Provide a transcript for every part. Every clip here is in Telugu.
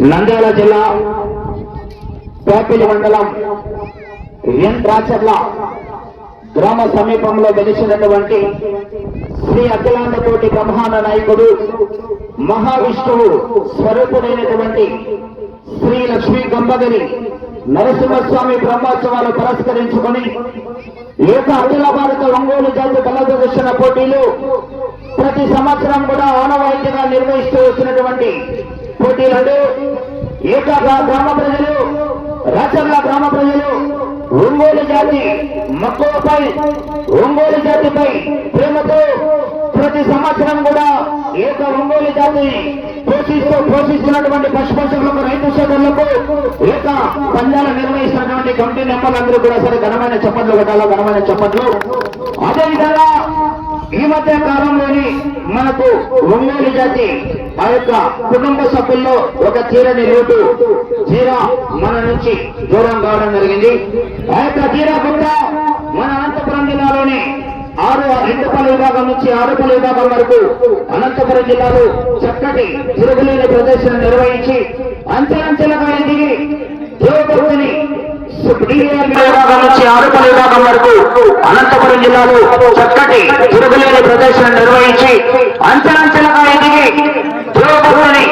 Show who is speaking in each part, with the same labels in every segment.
Speaker 1: నంద్యాల జిల్లా పేపిలి మండలం ఎన్ రాచర్ల గ్రామ సమీపంలో వెలిసినటువంటి శ్రీ అఖిలాండ బ్రహ్మాండ నాయకుడు మహావిష్ణువు స్వరూపుడైనటువంటి శ్రీ లక్ష్మీ గంబగిరి నరసింహస్వామి బ్రహ్మోత్సవాలు పురస్కరించుకొని ఏక అఖిల భారత ఒంగోలు జాతి బల పోటీలు ప్రతి సంవత్సరం కూడా ఆనవాయితీగా నిర్వహిస్తూ వచ్చినటువంటి పోటీలలో ఏక గ్రామ ప్రజలు రాచర్ల గ్రామ ప్రజలు ఒంగోలు జాతి మక్కువపై ఒంగోలు జాతిపై ప్రేమతో ప్రతి సంవత్సరం కూడా ఏక ఒంగోలు జాతి పోషిస్తూ పోషిస్తున్నటువంటి పశుపక్షులకు రైతు సోదరులకు ఏక పందాలు నిర్వహిస్తున్నటువంటి కమిటీ నెంబర్లందరూ కూడా సరే ఘనమైన చప్పట్లు కొట్టాలి? ఘనమైన చప్పట్లు. అదేవిధంగా ఈ మధ్య కాలంలోని మనకు ఒంగోలు జాతి ఆ యొక్క కుటుంబ సభ్యుల్లో ఒక తీరని లోటు చీర మన నుంచి దూరం కావడం జరిగింది. ఆ యొక్క తీరా గుట్ట మన అనంతపురం జిల్లాలోని ఆరు రెండుపల్లి విభాగం నుంచి ఆరుపల్లి విభాగం వరకు అనంతపురం జిల్లాలో చక్కటి తిరుగులేని ప్రదర్శన నిర్వహించి అంచెలంచెలుగా విభాగం నుంచి ఆరుపల్లి విభాగం వరకు అనంతపురం జిల్లాలో చక్కటి తిరుగులేని ప్రదర్శన నిర్వహించి అంచెలంచెలుగా ఎదిగి దేవభక్తుని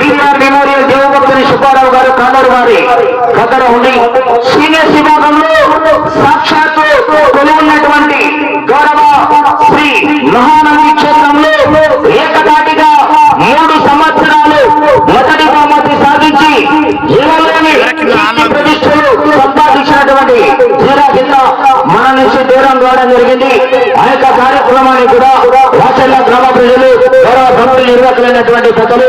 Speaker 1: డిఆర్ మెమోరియల్ దేవభక్తుని సుబ్బారావు గారు కానూరు వారి దగ్గర ఉండి సీనియర్స్ విభాగంలో నుంచి దూరం కావడం జరిగింది. ఆ యొక్క కార్యక్రమాన్ని కూడా వాచల్ల గ్రామ ప్రజలు గౌరవ భక్తులు నిర్వాహకులైనటువంటి పెద్దలు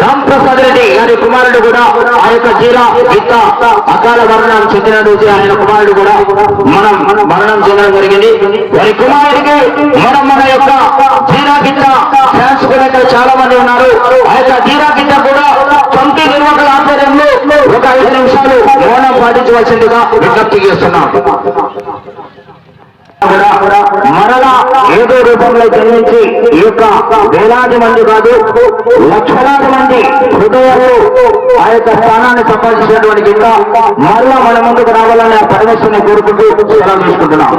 Speaker 1: రామ్ ప్రసాద్ రెడ్డి గారి కుమారుడు కూడా ఆ యొక్క జీరా ఇంత అకాల మరణం రోజు ఆయన కుమారుడు కూడా మనం మరణం చెందడం జరిగింది. వారి కుమారుడికి మనం మన యొక్క జీరా గిత్త ఫ్యాన్స్ కూడా చాలా మంది ఉన్నారు. ఆ యొక్క జీరా గీత కూడా కమిటీ నిర్వాహకుల ఆధ్వర్యంలో ఒక ఐదు నిమిషాలు మౌనం పాటించవలసిందిగా విజ్ఞప్తి చేస్తున్నాం. మరలా ఏదో రూపంలో జన్మించి ఈ యొక్క వేలాది మంది కాదు లక్షలాది మంది హృదయాలు ఆ యొక్క స్థానాన్ని సంపాదించినటువంటి కింద మరలా మన ముందుకు రావాలని ఆ పరమేశ్వరిని కోరుకుంటూ సెలవు తీసుకుంటున్నాం.